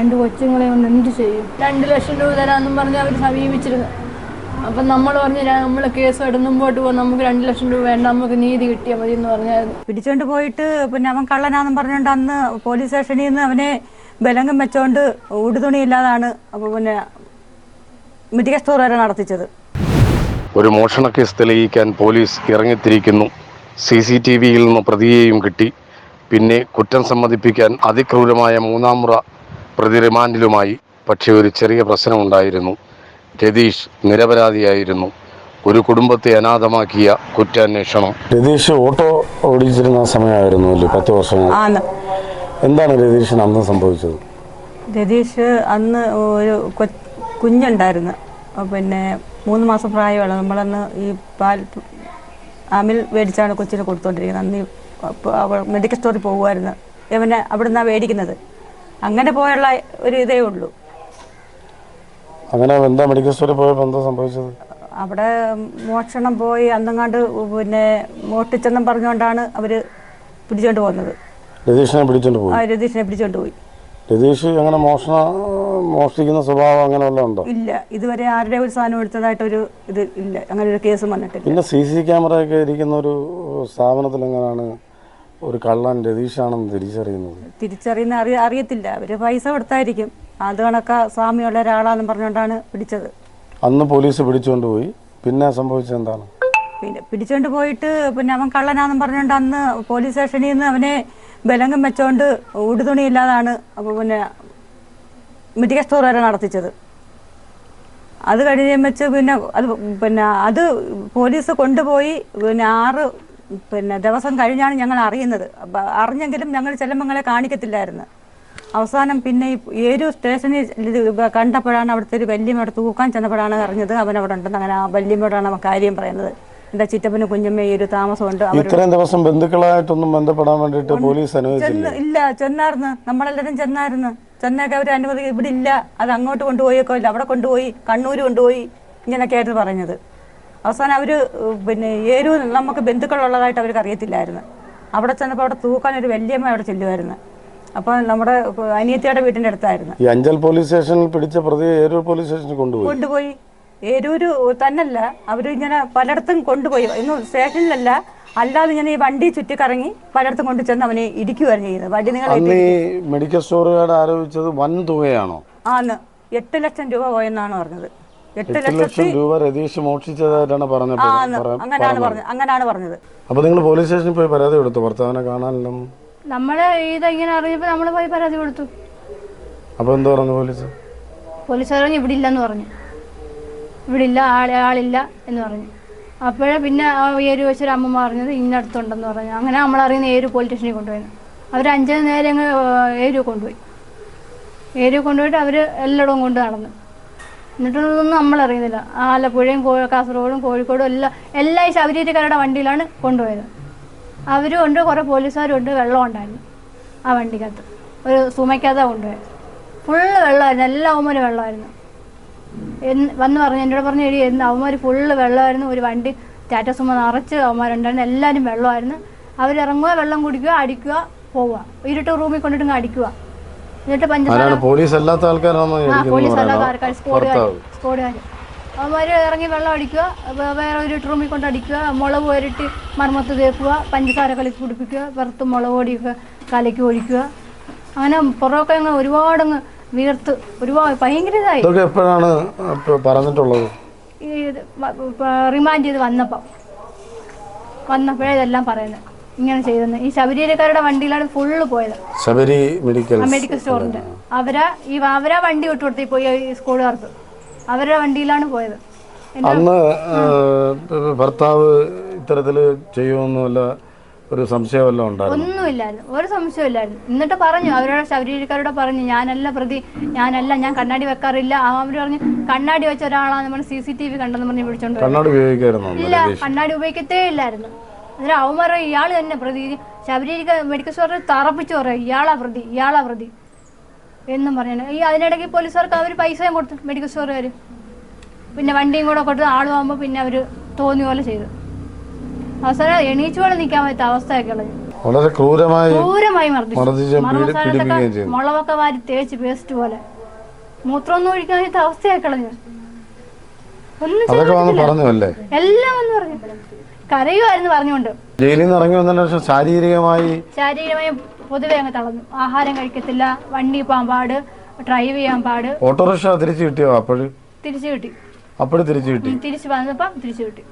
രണ്ട് കൊച്ചുങ്ങളെ ഒന്ന് എന്ത് ചെയ്യും? രണ്ട് ലക്ഷം രൂപ തരാമെന്നും പറഞ്ഞ് അവർ സമീപിച്ചിരുന്നു. അപ്പം നമ്മൾ പറഞ്ഞ് നമ്മൾ കേസ് മുമ്പോട്ട് പോകും നമുക്ക് രണ്ട് ലക്ഷം രൂപ വേണ്ട. നമുക്ക് നീതി കിട്ടിയാൽ മതി എന്ന് പറഞ്ഞായിരുന്നു. പിടിച്ചോണ്ട് പോയിട്ട് പിന്നെ അവൻ കള്ളനാന്നും പറഞ്ഞുകൊണ്ട് അന്ന് പോലീസ് സ്റ്റേഷനിൽ നിന്ന് അവനെ ബലങ്കം വെച്ചോണ്ട് ഉടുതുണിയില്ലാതാണ് അപ്പോൾ പിന്നെ മിതിക സ്റ്റോർ വരെ നടത്തിച്ചത്. ഒരു മോഷണ കേസ് തെളിയിക്കാൻ പോലീസ് ഇറങ്ങിത്തിരിക്കുന്നു. സി സി ടി വിയിൽ നിന്ന് പ്രതിയെയും കിട്ടി. പിന്നെ കുറ്റം സമ്മതിപ്പിക്കാൻ അതിക്രൂരമായ മൂന്നാം മുറ പ്രതി റിമാൻഡിലുമായി പക്ഷേ ഒരു ചെറിയ പ്രശ്നമുണ്ടായിരുന്നു. രതീഷ് നിരപരാധിയായിരുന്നു. ഒരു കുടുംബത്തെ അനാഥമാക്കിയ കുറ്റാന്വേഷണം. രതീഷ് ഓട്ടോ ഓടിച്ചിരുന്ന സമയമായിരുന്നു അല്ലേ? പത്ത് വർഷം എന്താണ് രതീഷിന് അന്ന് സംഭവിച്ചത്? രതീഷ് അന്ന് ഒരു കൊ- കുഞ്ഞുണ്ടായിരുന്നു. പിന്നെ മൂന്ന് മാസം പ്രായമാണ് നമ്മളന്ന് ഈ പാൽ അമിൽ മേടിച്ചാണ് കൊച്ചിന് കൊടുത്തോണ്ടിരിക്കുന്നത്. അന്ന് ഈ അവൾ മെഡിക്കൽ സ്റ്റോറിൽ പോകുമായിരുന്നു ഇവനെ അവിടെ നിന്നാണ് മേടിക്കുന്നത്. അങ്ങനെ പോയുള്ള ഒരു ഇതേ ഉള്ളൂ. അങ്ങനെ എന്താ മെഡിക്കൽ സ്റ്റോറിൽ പോയപ്പോൾ എന്താ സംഭവിച്ചത്? അവിടെ മോഷണം പോയി അന്നങ്ങാണ്ട് പിന്നെ മോഷ്ടിച്ചെന്നും പറഞ്ഞുകൊണ്ടാണ് അവർ പിടിച്ചോണ്ട് പോകുന്നത്. രതീഷിനെ പിടിച്ചോണ്ട് പോയി? ആ രതീഷിനെ പിടിച്ചോണ്ട് പോയി. രതീഷ് അങ്ങനെ മോഷണ മോഷ്ടിക്കുന്ന സ്വഭാവം അങ്ങനെ വല്ലതും ഉണ്ടോ? ഇല്ല. ഇതുവരെ ആരുടെ ഒരു സാധനം എടുത്തതായിട്ടൊരു ഇത് ഇല്ല. അങ്ങനെ ഒരു കേസ് വന്നിട്ടില്ല. പിന്നെ സി സി ക്യാമറ ഒക്കെ ഇരിക്കുന്ന ഒരു സ്ഥാപനത്തിൽ എങ്ങനെയാണ് ഒരു കള്ളൻ രതീഷാണെന്ന് തിരിച്ചറിയുന്നത്. തിരിച്ചറിയുന്ന അറിയ അറിയത്തില്ല. അവർ പൈസ കൊടുത്തായിരിക്കും. അത് കണക്ക സ്വാമിയുള്ള ഒരാളാന്ന് പറഞ്ഞുകൊണ്ടാണ് പിടിച്ചത്. അന്ന് പോലീസ് പിടിച്ചുകൊണ്ട് പോയി. പിന്നെ സംഭവിച്ചത് എന്താണ്? പിന്നെ പിടിച്ചോണ്ട് പോയിട്ട് പിന്നെ അവൻ കള്ളനാന്നും പറഞ്ഞുകൊണ്ട് അന്ന് പോലീസ് സ്റ്റേഷനിൽ നിന്ന് അവനെ ബലങ്കം വെച്ചോണ്ട് ഉടുതുണിയില്ലാതാണ് അപ്പോൾ പിന്നെ മെഡിക്കൽ സ്റ്റോർ വരെ നടത്തിച്ചത്. അത് കഴിഞ്ഞ് വെച്ച് പിന്നെ അത് പിന്നെ അത് പോലീസ് കൊണ്ടുപോയി പിന്നെ ആറ് പിന്നെ ദിവസം കഴിഞ്ഞാണ് ഞങ്ങൾ അറിയുന്നത്. അറിഞ്ഞെങ്കിലും ഞങ്ങൾ ചെല്ലുമ്പങ്ങളെ കാണിക്കത്തില്ലായിരുന്നു. അവസാനം പിന്നെ ഈ ഏരു സ്റ്റേഷനിൽ കണ്ടപ്പോഴാണ് അവിടുത്തെ ഒരു വല്യമ്മയുടെ തൂക്കാൻ ചെന്നപ്പോഴാണ് അറിഞ്ഞത് അവൻ അവിടെ ഉണ്ടെന്ന്. അങ്ങനെ ആ വല്യമ്മയോടാണ് കാര്യം പറയുന്നത്. എന്റെ ചിറ്റപ്പനും കുഞ്ഞമ്മ ഈ ഒരു താമസമുണ്ട്. ഉണ്ട് ഇത്രയും ദിവസം ബന്ധുക്കളായിട്ടൊന്നും ബന്ധപ്പെടാൻ വേണ്ടിട്ട് പോലീസ് ഇല്ല ചെന്നായിരുന്നു നമ്മളെല്ലാരും ചെന്നായിരുന്നു ചെന്നൊക്കെ അവർ അനുമതി ഇവിടെ ഇല്ല. അത് അങ്ങോട്ട് കൊണ്ടുപോയേക്കോ ഇല്ല. അവിടെ കൊണ്ടുപോയി കണ്ണൂർ കൊണ്ടുപോയി ഇങ്ങനെയൊക്കെ ആയിരുന്നു പറഞ്ഞത്. അവസാനം അവർ പിന്നെ ഏരൂ നമുക്ക് ബന്ധുക്കളുള്ളതായിട്ട് അവർക്ക് അറിയത്തില്ലായിരുന്നു. അവിടെ ചെന്നപ്പോൾ അവിടെ തൂക്കാൻ ഒരു വല്യമ്മ അവിടെ ചെല്ലുമായിരുന്നു അപ്പൊ നമ്മുടെ അനിയത്തിയുടെ വീടിന്റെ അടുത്തായിരുന്നു. ഈ അഞ്ചൽ പോലീസ് സ്റ്റേഷനിൽ പിടിച്ച പ്രതിയെ ഏരൂർ പോലീസ് സ്റ്റേഷനിൽ കൊണ്ടുപോയി? കൊണ്ടുപോയി. ഏരൂര് തന്നല്ല അവർ ഇങ്ങനെ പലയിടത്തും കൊണ്ടുപോയി. ഇന്ന് സ്റ്റേഷനിലല്ല അല്ലാതെ ഇങ്ങനെ ഈ വണ്ടി ചുറ്റിക്കറങ്ങി പലയിടത്തും കൊണ്ട് ചെന്ന് അവനെ ഇടിക്കുകയാണ് ചെയ്യുന്നത് വണ്ടി നിങ്ങൾ മെഡിക്കൽ സ്റ്റോറുകാർ ആരോപിച്ചത് വൻ തുകയാണോ ആന്ന്. എട്ട് ലക്ഷം രൂപ പോയെന്നാണ് പറഞ്ഞത്. എട്ട് ലക്ഷം രൂപ രതീഷ് മോഷ്ടിച്ചതായിട്ടാണ് പറഞ്ഞത്. അങ്ങനെയാണ് പറഞ്ഞത് അങ്ങനെയാണ് പറഞ്ഞത്. അപ്പൊ നിങ്ങൾ പോലീസ് സ്റ്റേഷനിൽ പോയി പരാതി കൊടുത്തു? ഭർത്താവിനെ കാണാനല്ലോ നമ്മൾ ഇതെങ്ങനെ അറിഞ്ഞപ്പോ നമ്മൾ പോയി പരാതി കൊടുത്തു. അപ്പൊ എന്താ പറഞ്ഞു പോലീസ്? പോലീസ് പറഞ്ഞു ഇവിടെ ഇല്ലെന്ന് പറഞ്ഞു. ഇവിടെ ഇല്ല ആളില്ല എന്ന് പറഞ്ഞു. അപ്പോഴേ പിന്നെ ആ ഏരു വെച്ചൊരു അമ്മ പറഞ്ഞത് ഇന്നടുത്തുണ്ടെന്ന് പറഞ്ഞു. അങ്ങനെ നമ്മൾ അറിയുന്ന ഏരു പോലീസ് സ്റ്റേഷനിൽ കൊണ്ടുപോയി അവർ അഞ്ചു നേരം അങ്ങ് ഏരു കൊണ്ടുപോയി. ഏരു കൊണ്ടുപോയിട്ട് അവർ എല്ലായിടവും കൊണ്ട് നടന്നു. എന്നിട്ടൊന്നും നമ്മൾ അറിയുന്നില്ല ആലപ്പുഴയും കാസർഗോഡും കോഴിക്കോടും എല്ലാം എല്ലാ ഈ ശബരീരക്കാരുടെ വണ്ടിയിലാണ് കൊണ്ടുപോയത്. അവരും ഉണ്ട് കുറേ പോലീസുകാരും ഉണ്ട് വെള്ളം ഉണ്ടായിരുന്നു. ആ വണ്ടിക്കകത്ത്. ഒരു സുമയ്ക്കകത്ത് കൊണ്ടുപോയത്. ഫുള്ള് വെള്ളമായിരുന്നു. എല്ലാ അവന്മാരും വെള്ളമായിരുന്നു. എന്ന് വന്ന് പറഞ്ഞു എന്നോട് പറഞ്ഞു എഴുതി എന്ന് അവന്മാർ ഫുള്ള് വെള്ളമായിരുന്നു. ഒരു വണ്ടി ടാറ്റ സുമ നിറച്ച് അവന്മാരുണ്ടായിരുന്നു. എല്ലാവരും വെള്ളമായിരുന്നു. അവരിറങ്ങുക വെള്ളം കുടിക്കുക അടിക്കുക പോവുക. ഇരുട്ട് റൂമിൽ കൊണ്ടിട്ട് അടിക്കുക. എന്നിട്ട് പഞ്ചസാര പോലീസ് അല്ലാത്ത ആൾക്കാരാണോ പോലീസ് അല്ലാത്ത പറയാനോ? ആൾക്കാർ സ്കോഡുകാർ ഭർത്താവ്. സ്കോഡുകാർ അവന്മാർ ഇറങ്ങി വെള്ളം അടിക്കുക വേറെ ഒരു റൂമിൽ കൊണ്ട് അടിക്കുക മുളക് വരട്ടി മർമ്മത്ത് തേക്കുക പഞ്ചസാര കലക്കി കുടിപ്പിക്കുക വെറുത്ത് മുളക് പൊടിയൊക്കെ കലക്കി ഒഴിക്കുക. അങ്ങനെ പുറമൊക്കെ അങ്ങ് ഒരുപാടങ്ങ് വീർത്ത് ഒരുപാട് ഭയങ്കര ഇതായി. എപ്പോഴാണ് പറഞ്ഞിട്ടുള്ളത്? ഈ റിമാൻഡ് ചെയ്ത് വന്നപ്പം. വന്നപ്പോഴേ ഇതെല്ലാം പറയുന്നത്. ഇങ്ങനെ ചെയ്തെന്ന്. ഈ ശബരിക്കാരുടെ വണ്ടിയിലാണ് ഫുള്ള് പോയത്. ശബരി മെഡിക്കൽ മെഡിക്കൽ സ്റ്റോറിന്റെ അവരാ ഈ അവരാ വണ്ടി വിട്ടു കൊടുത്തി പോയി സ്കൂളുകാർക്ക്. അവരുടെ വണ്ടിയിലാണ് പോയത്. അന്ന് ഭർത്താവ് ഇത്തരത്തിൽ ചെയ്യുമെന്നല്ല ഒരു സംശയമല്ല ഉണ്ടായിരുന്നു? ഒന്നുമില്ലായിരുന്നു. ഒരു സംശയമില്ലായിരുന്നു എന്നിട്ട് പറഞ്ഞു അവരുടെ ശബരിക്കാരോട് പറഞ്ഞു ഞാനല്ല പ്രതി ഞാനല്ല ഞാൻ കണ്ണാടി വെക്കാറില്ല. അവർ പറഞ്ഞു കണ്ണാടി വെച്ച ഒരാളാണ് നമ്മൾ സി സി ടി വി കണ്ടെന്ന് പറഞ്ഞ് വിളിച്ചോണ്ട്. കണ്ണാടി ഉപയോഗിക്കായിരുന്നു ഇല്ല കണ്ണാടി ഉപയോഗിക്കത്തേ ഇല്ലായിരുന്നു. എന്നിട്ട് അവന്മാരെ ഇയാൾ തന്നെ പ്രതി. ശബരിക്ക് മെഡിക്കൽ സ്റ്റോറിൽ തറപ്പിച്ച് പറയാം ഇയാളാ പ്രതി ഇയാളാ പ്രതി എന്നും പറഞ്ഞു ഈ അതിനിടയ്ക്ക് പോലീസുകാർക്ക് അവർ പൈസയും കൊടുത്തു മെഡിക്കൽ സ്റ്റോറുകാർ പിന്നെ വണ്ടിയും കൂടെ കൊടുത്ത് ആളുമാകുമ്പോൾ പിന്നെ അവർ തോന്നിയ പോലെ ചെയ്തു. അവസാനം എണീച്ചു പോലെ നിൽക്കാൻ പറ്റാത്ത അവസ്ഥയൊക്കെ ഉള്ളത്. വളരെ ക്രൂരമായി മർദ്ദിച്ചു. മുളകൊക്കെ വാരി തേച്ച് പേസ്റ്റ് പോലെ. മൂത്രമൊന്നും ഒഴിക്കാൻ അവസ്ഥയായി കളഞ്ഞു ഒന്നും ചെയ്യാൻ അതൊക്കെ വന്ന് പറ്റില്ല. പറഞ്ഞു അല്ലേ എല്ലാം ഒന്ന് പറഞ്ഞു. കരയുമായിരുന്നു പറഞ്ഞുകൊണ്ട്. ജയിലിൽ നിന്ന് ഇറങ്ങി വന്നതിന് ശേഷം ശാരീരികമായി ശാരീരികമായി പൊതുവെ അങ്ങ് തളർന്നു. ആഹാരം കഴിക്കത്തില്ല വണ്ടി പോകാൻ പാട് ഡ്രൈവ് ചെയ്യാൻ പാട്. ഓട്ടോറിക്ഷ തിരിച്ചു കിട്ടിയോ അപ്പോഴും? തിരിച്ചു കിട്ടി. അപ്പോഴും തിരിച്ചു കിട്ടി? തിരിച്ചു വന്നപ്പം തിരിച്ചു കിട്ടി.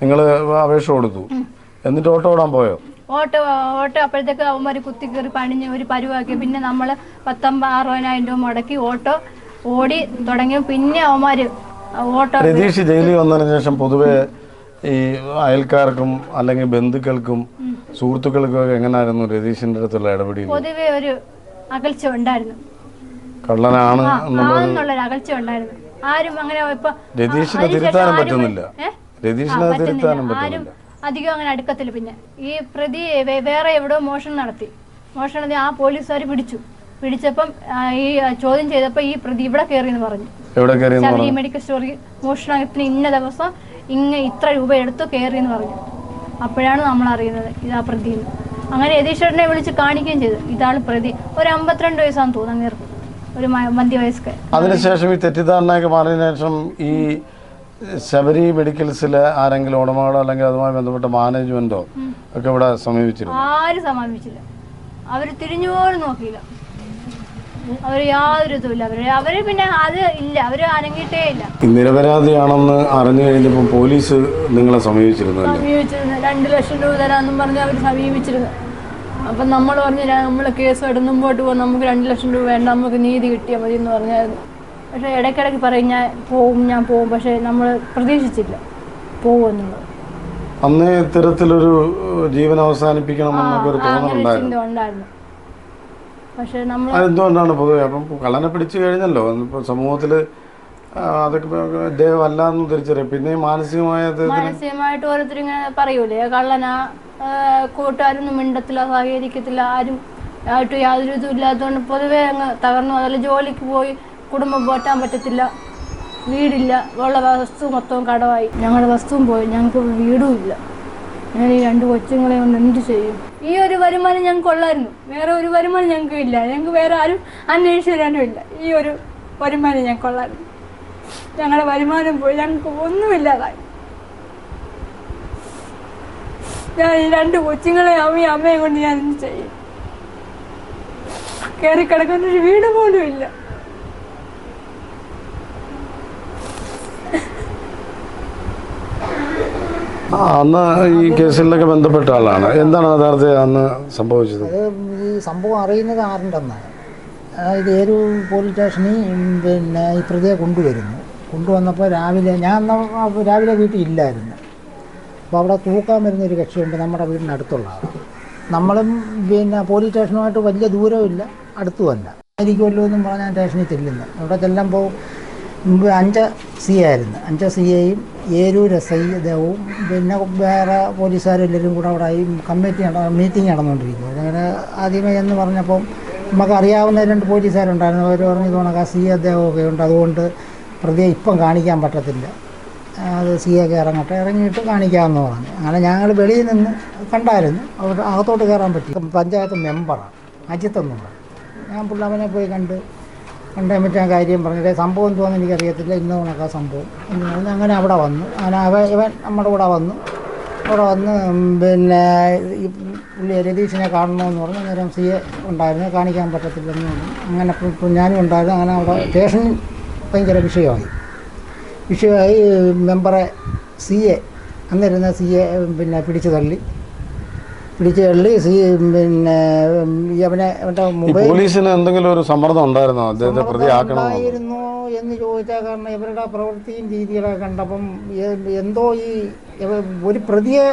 നിങ്ങൾ അപേക്ഷ കൊടുത്തു. എന്നിട്ട് ഓട്ടോ ഓടാൻ പോയോ? ഓട്ടോ ഓട്ടോ അപ്പോഴത്തേക്ക് അവന്മാർ കുത്തി കയറി പണിഞ്ഞ് ഒരു പരുവാക്കി. പിന്നെ നമ്മൾ പത്തൊമ്പത് അറുപതിനായിരം രൂപ മുടക്കി ഓട്ടോ ഓടി തുടങ്ങി. പിന്നെ അവന്മാർ ഓട്ടോ ജയിലിൽ വന്നതിന് ശേഷം പൊതുവെ ഈ അയൽക്കാർക്കും അല്ലെങ്കിൽ ബന്ധുക്കൾക്കും സുഹൃത്തുക്കൾക്കും ഒക്കെ എങ്ങനായിരുന്നു രതീഷിന്റെ അടുത്തുള്ള ഇടപെടി പൊതുവെ ഒരു അകൽച്ച ഉണ്ടായിരുന്നു. കള്ളനാണ് ആ എന്നുള്ള ആണെന്നുള്ളൊരു അകൽച്ച ഉണ്ടായിരുന്നു. ആരും അങ്ങനെ ഇപ്പൊ രതീഷിനെ തിരുത്താനും പറ്റുന്നില്ല? രതീഷിനെ തിരുത്താനും പറ്റുന്നില്ല. ആരും അധികം അങ്ങനെ അടുക്കത്തില്ല. പിന്നെ ഈ പ്രതി വേറെ എവിടെയോ മോഷണം നടത്തി. മോഷണം ആ പോലീസുകാർ പിടിച്ചു. പിടിച്ചപ്പം ഈ ചോദ്യം ചെയ്തപ്പോ ഈ പ്രതി ഇവിടെ എന്ന് പറഞ്ഞു. പറഞ്ഞു? മെഡിക്കൽ സ്റ്റോറിൽ മോഷണത്തിന് ഇന്ന ദിവസം ഇങ്ങ ഇത്ര രൂപ എടുത്തു കയറി എന്ന് പറഞ്ഞു. അപ്പോഴാണ് നമ്മൾ അറിയുന്നത് ഇതാ പ്രതി അങ്ങനെ യതീശ്വരനെ വിളിച്ച് കാണിക്കുകയും ചെയ്തു. ഇതാണ് പ്രതി. ഒരു അമ്പത്തിരണ്ട് വയസ്സാണ് തോന്നുന്നു അങ്ങേർക്ക് ഒരു മധ്യവയസ്കൻ. അതിനുശേഷം ഈ തെറ്റിദ്ധാരണയൊക്കെ മാറിയതിനു ശേഷം ഈ ശബരി മെഡിക്കൽസിലെ ആരെങ്കിലും ഉടമകളോ അല്ലെങ്കിൽ അതുമായി ബന്ധപ്പെട്ട മാനേജ്മെന്റോ ഒക്കെ ഇവിടെ സമീപിച്ചിരുന്നു? ആരും സമീപിച്ചില്ല. അവർ തിരിഞ്ഞു പോലും നോക്കിയില്ല. അവർ യാതൊരു ഇതുമില്ല. അവർ അവർ പിന്നെ അത് ഇല്ല. അവർ അനങ്ങിയിട്ടേ ഇല്ല. നിരപരാധിയാണെന്ന് അറിഞ്ഞു കഴിഞ്ഞപ്പോൾ പോലീസ് നിങ്ങളെ സമീപിച്ചിരുന്നു രണ്ടു സമീപിച്ചിരുന്നു. രണ്ട് ലക്ഷം രൂപ തരാന്നും പറഞ്ഞ് അവർ സമീപിച്ചിരുന്നു. അപ്പം നമ്മൾ പറഞ്ഞു നമ്മൾ കേസ് എടുത്ത് മുമ്പോട്ട് പോകും. നമുക്ക് രണ്ട് ലക്ഷം രൂപ വേണ്ട. നമുക്ക് നീതി കിട്ടിയാൽ മതി എന്ന് പറഞ്ഞായിരുന്നു. പക്ഷേ ഇടയ്ക്കിടയ്ക്ക് പറയും ഞാൻ പോവും ഞാൻ പോവും. പക്ഷേ നമ്മൾ പ്രതീക്ഷിച്ചില്ല പോകുമെന്നുള്ളത് അന്ന് ഇത്തരത്തിലൊരു ജീവൻ ആ, അങ്ങനെ ഒരു തോന്നലുണ്ടായിരുന്നു. പക്ഷേ നമ്മൾ അതെന്തുകൊണ്ടാണ് പൊതുവെ? അപ്പം കള്ളനെ പിടിച്ചു കഴിഞ്ഞല്ലോ. ഇപ്പോൾ സമൂഹത്തിൽ അതൊക്കെ അല്ല എന്ന് തിരിച്ചറിയാം പിന്നെ മാനസികമായ മാനസികമായിട്ട് ഓരോരുത്തർ ഇങ്ങനെ പറയൂലേ? കള്ളനാ കൂട്ടുകാരൊന്നും മിണ്ടത്തില്ല സഹകരിക്കത്തില്ല ആരും ആയിട്ട് യാതൊരു ഇതും ഇല്ലാത്തതുകൊണ്ട് പൊതുവേ അങ്ങ് തകർന്നു. അതല്ല ജോലിക്ക് പോയി കുടുംബം പോറ്റാൻ പറ്റത്തില്ല. വീടില്ല. ഉള്ള വസ്തു മൊത്തം കടമായി. ഞങ്ങളുടെ വസ്തുവും പോയി. ഞങ്ങൾക്ക് വീടും ഇല്ല. ഞാൻ ഈ രണ്ട് കൊച്ചുങ്ങളെ കൊണ്ട് എന്ത് ചെയ്യും? ഈ ഒരു വരുമാനം ഞങ്ങൾക്ക് ഉള്ളായിരുന്നു വേറെ ഒരു വരുമാനം ഞങ്ങൾക്ക് ഇല്ല. ഞങ്ങൾക്ക് വേറെ ആരും അന്വേഷിച്ചു തരാനും ഇല്ല. ഈ ഒരു വരുമാനം ഞങ്ങൾക്ക് ഉള്ളായിരുന്നു ഞങ്ങളുടെ വരുമാനം പോയി. ഞങ്ങൾക്ക് ഒന്നുമില്ലാതായി ഞാൻ ഈ രണ്ട് കൊച്ചുങ്ങളെ അമ്മയും അമ്മയും കൊണ്ട് ഞാൻ എന്ത് ചെയ്യും? കയറി കിടക്കുന്നൊരു വീട് പോലും ഇല്ല. അന്ന് ഈ കേസിലൊക്കെ ബന്ധപ്പെട്ട ആളാണ്. എന്താണ് യഥാർത്ഥത്തിൽ അന്ന് സംഭവിച്ചത്? ഈ സംഭവം അറിയുന്നത് ആരുണ്ടെന്നാണ് അതായത് ഏരു പോലീസ് സ്റ്റേഷനിൽ പിന്നെ ഈ പ്രതിയെ കൊണ്ടുവരുന്നു. കൊണ്ടുവന്നപ്പോൾ രാവിലെ ഞാൻ രാവിലെ വീട്ടിൽ ഇല്ലായിരുന്നു. അപ്പോൾ അവിടെ തൂക്കാൻ വരുന്നൊരു കക്ഷിയുണ്ട് നമ്മുടെ വീടിനടുത്തുള്ള ആൾ നമ്മളും പിന്നെ പോലീസ് സ്റ്റേഷനുമായിട്ട് വലിയ ദൂരമില്ല അടുത്തുമല്ല ആയിരിക്കുമല്ലോ എന്നും പറഞ്ഞാൽ സ്റ്റേഷനിൽ ചെല്ലുന്നത്. അവിടെ ചെല്ലുമ്പോൾ മുമ്പ് അഞ്ച സി ആയിരുന്നു. അഞ്ച സി എയും ഏരൂർ എസ് ഐ ദേവും പിന്നെ വേറെ പോലീസുകാരെല്ലാവരും കൂടെ അവിടെ ഈ കമ്മിറ്റി മീറ്റിംഗ് നടന്നുകൊണ്ടിരിക്കും അങ്ങനെ ആദ്യമേ എന്ന് പറഞ്ഞപ്പം നമുക്ക് അറിയാവുന്ന രണ്ട് പോലീസുകാരുണ്ടായിരുന്നു. അവർ പറഞ്ഞു തോന്നക സി എ ദേവമൊക്കെ ഉണ്ട്. അതുകൊണ്ട് പ്രതിയെ ഇപ്പം കാണിക്കാൻ പറ്റത്തില്ല. അത് സി എ ഇറങ്ങട്ടെ. ഇറങ്ങിയിട്ട് കാണിക്കാമെന്ന് പറഞ്ഞു. അങ്ങനെ ഞങ്ങൾ വെളിയിൽ നിന്ന് കണ്ടായിരുന്നു. അവിടെ അകത്തോട്ട് കയറാൻ പറ്റി. പഞ്ചായത്ത് മെമ്പറാണ് അജിത്തെന്ന് പറഞ്ഞു. ഞാൻ പിള്ളവനെ പോയി കണ്ട് കണ്ടേ പറ്റാൻ കാര്യം പറഞ്ഞിട്ട് സംഭവം എന്തുവാന്ന് എനിക്കറിയത്തില്ല. ഇന്ന കണക്കാ സംഭവം. എന്ന് പറഞ്ഞ് അങ്ങനെ അവിടെ വന്നു. അങ്ങനെ അവ ഇവൻ നമ്മുടെ കൂടെ വന്നു. അവിടെ വന്ന് പിന്നെ ഈ പുള്ളി രതീഷിനെ കാണണമെന്ന് പറഞ്ഞു. അന്നേരം സി എ ഉണ്ടായിരുന്നു. കാണിക്കാൻ പറ്റത്തില്ലെന്ന് പറഞ്ഞു. അങ്ങനെ ഇപ്പം ഞാനും ഉണ്ടായിരുന്നു. അങ്ങനെ അവിടെ സ്റ്റേഷനിൽ ഭയങ്കര വിഷയമായി. വിഷയമായി മെമ്പറെ സി എ അന്നിരുന്ന സി എ പിന്നെ പിടിച്ചു തള്ളി. പിടിച്ചു തള്ളി സി പിന്നെ അവനെ അവന്റെ മൊബൈൽ പോലീസിന് എന്തെങ്കിലും ഒരു സമ്മർദ്ദം ഉണ്ടായിരുന്നോ? അദ്ദേഹത്തെ പ്രതിയാക്കണമെന്ന്. ഉണ്ടായിരുന്നു എന്ന് ചോദിച്ചാൽ കാരണം ഇവരുടെ പ്രവൃത്തിയും രീതികളൊക്കെ കണ്ടപ്പം എന്തോ ഈ ഒരു പ്രതിയെ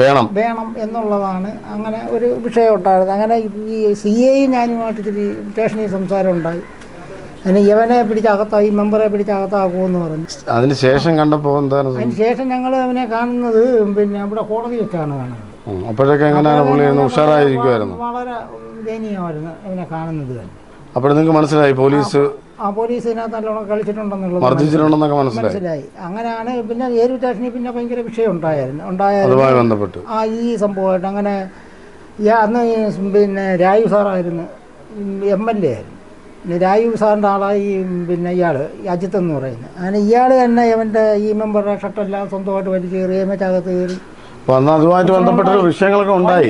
വേണം. വേണം എന്നുള്ളതാണ്. അങ്ങനെ ഒരു വിഷയം ഉണ്ടായിരുന്നു. അങ്ങനെ ഈ സി എയും ഞാനുമായിട്ട് ഇച്ചിരി സ്റ്റേഷനിൽ സംസാരം ഉണ്ടായി. അതിന് യവനെ പിടിച്ചകത്താ ഈ മെമ്പറെ പിടിച്ചകത്താക്കുമെന്ന് പറഞ്ഞു. അതിന് ശേഷം കണ്ടപ്പോൾ എന്താണ് അതിന് ശേഷം ഞങ്ങൾ അവനെ കാണുന്നത് പിന്നെ ഇവിടെ കോടതി വെച്ചാണ് കാണുന്നത്. അപ്പോഴൊക്കെ എങ്ങനെയാണ് പുള്ളി ഒന്ന് ഉഷാറായിരിക്കുമായിരുന്നു വളരെ ദയനീയമായിരുന്നു അവനെ കാണുന്നത് തന്നെ. അപ്പോൾ നിങ്ങൾക്ക് മനസ്സിലായി പോലീസ് ആ പോലീസിനകത്ത് നല്ലോണം കളിച്ചിട്ടുണ്ടെന്നുള്ളത് മർദ്ദിച്ചിട്ടുണ്ടെന്നൊക്കെ മനസ്സിലായി. മനസ്സിലായി. അങ്ങനെയാണ് പിന്നെ ഏരു സ്റ്റേഷനിൽ പിന്നെ ഭയങ്കര വിഷയം ഉണ്ടായിരുന്നു ഉണ്ടായിരുന്നു അതുമായി ബന്ധപ്പെട്ട്. ആ ഈ സംഭവമായിട്ട് അങ്ങനെ ഈ അന്ന് ഈ പിന്നെ രാജു സാറായിരുന്നു എം എൽ എ ആയിരുന്നു. പിന്നെ രാജു സാറിന്റെ ആളായി ഈ പിന്നെ ഇയാൾ അജിത്ത് എന്ന് പറയുന്നത്. അങ്ങനെ ഇയാൾ തന്നെ ഇവന്റെ ഈ മെമ്പറുടെ ഷർട്ടെല്ലാം സ്വന്തമായിട്ട് വലിച്ചു കയറി എം എച്ച് അകത്ത് കയറി അപ്പൊ അന്ന് അതുമായിട്ട് ബന്ധപ്പെട്ട വിഷയങ്ങളൊക്കെ ഉണ്ടായി.